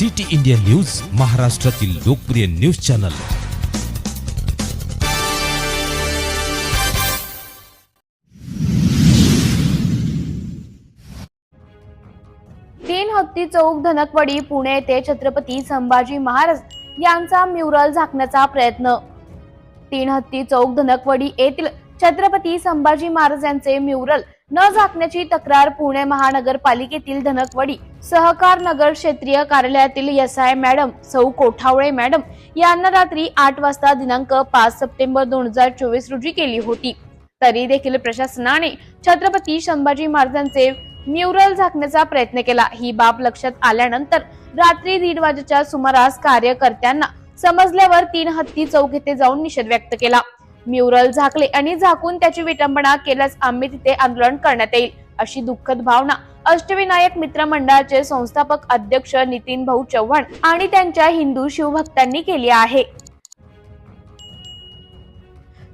City India news महाराष्ट्रातील लोकप्रिय news channel. तीन हत्ती चौक धनकवडी पुणे येथे छत्रपती संभाजी महाराज यांचा म्युरल झाकण्याचा प्रयत्न. तीन हत्ती चौक धनकवडी येथील छत्रपती संभाजी महाराज यांचे म्युरल न झाकण्याची तक्रार पुणे महानगरपालिकेतील धनकवडी सहकार नगर क्षेत्रीय कार्यालयातील एस आय मॅडम सौ कोठावळे मॅडम यांना रात्री आठ वाजता दिनांक पाच सप्टेंबर दोन हजार चोवीस रोजी केली होती. तरी देखील प्रशासनाने छत्रपती संभाजी महाराजांचे म्युरल झाकण्याचा प्रयत्न केला. ही बाब लक्षात आल्यानंतर रात्री दीड वाजेच्या सुमारास कार्यकर्त्यांना समजल्यावर तीन हत्ती चौक येथे जाऊन निषेध व्यक्त केला. म्युरल झाकले आणि झाकून त्याची विटंबना केल्यास आम्ही तिथे आंदोलन करण्यात येईल अशी दुःखद भावना अष्टविनायक मित्र मंडळाचे संस्थापक अध्यक्ष नितीन भाऊ चव्हाण आणि त्यांच्या हिंदू शिवभक्तांनी केली आहे.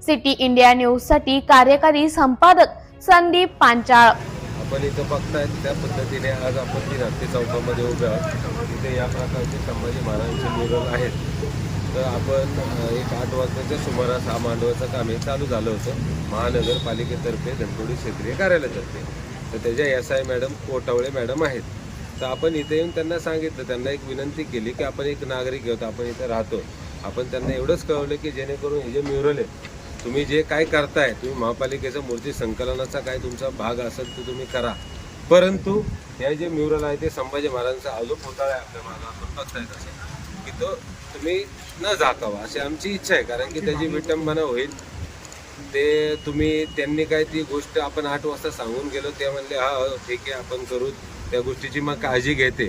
सिटी इंडिया न्यूजसाठी कार्यकारी संपादक संदीप पांचाळ. आपण इथं बघताय त्या पद्धतीने आज आपण ती रात्री चौकामध्ये उभे आहोत. तिथे या प्रकारचे संभाजी महाराजांचे म्युरल आहेत. तर आपण एक आठ वाजताच्या सुमारास हा मांडवाचं काम हे चालू झालं होतं. महानगरपालिकेतर्फे धनकोडी क्षेत्रीय कार्यालयातर्फे. तर त्याच्या S I madam Kotawale madam आहेत. तर आपण इथे येऊन त्यांना सांगितलं त्यांना एक विनंती केली की आपण एक नागरिक आहोत आपण इथे राहतो. आपण त्यांना एवढंच कळवलं की जेणेकरून हे जे म्युरल आहे तुम्ही जे काय करताय तुम्ही महापालिकेचं मूर्ती संकलनाचा काय तुमचा भाग असेल तो तुम्ही करा. परंतु हे जे म्युरल आहे ते संभाजी महाराजांचा अजून पुतळा आहे आपल्या मागे आपण बघताय तसं तो तुम्ही न झाकावा अशी आमची इच्छा आहे. कारण की त्याची विटंबना होईल. ते तुम्ही त्यांनी काय ती गोष्ट आपण आठ वाजता सांगून गेलो ते म्हणले हा हो, ठीक आहे आपण करू त्या गोष्टीची मग काळजी घेते.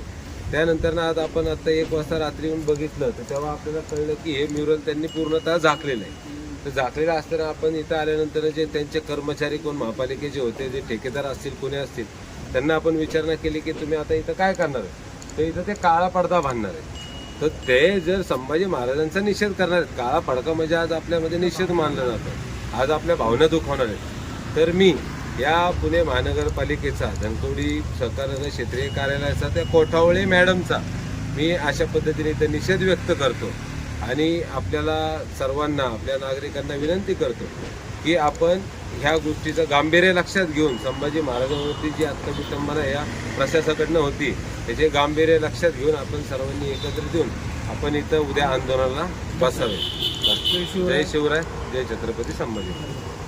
त्यानंतर ना आता आपण आता एक वाजता रात्री येऊन बघितलं तर तेव्हा आपल्याला कळलं की हे म्युरल त्यांनी पूर्णतः झाकलेलं आहे. तर झाकलेलं असताना आपण इथं आल्यानंतर जे त्यांचे कर्मचारी कोण महापालिकेचे होते जे ठेकेदार असतील कोणी असतील त्यांना आपण विचारणा केली की तुम्ही आता इथं काय करणार आहे? तर इथं ते काळा पडदा बांधणार आहे. तर ते जर संभाजी महाराजांचा निषेध करणार आहेत काळा फडका म्हणजे आज आपल्यामध्ये निषेध मानला जातो. आज आपल्या भावना दुखवणार आहेत. तर मी या पुणे महानगरपालिकेचा धनकवडी सहकार क्षेत्रीय कार्यालयाचा त्या कोठावळे मॅडमचा मी अशा पद्धतीने इथं निषेध व्यक्त करतो आणि आपल्याला सर्वांना आपल्या नागरिकांना विनंती करतो की आपण ह्या गोष्टीचं गांभीर्य लक्षात घेऊन संभाजी महाराजांवरती जी आत्ता विटंबना या प्रशासनाकडनं होती त्याचे गांभीर्य लक्षात घेऊन आपण सर्वांनी एकत्रित येऊन आपण इथं उद्या आंदोलनाला बसावे. जय शिवराय. जय छत्रपती संभाजी. महाराज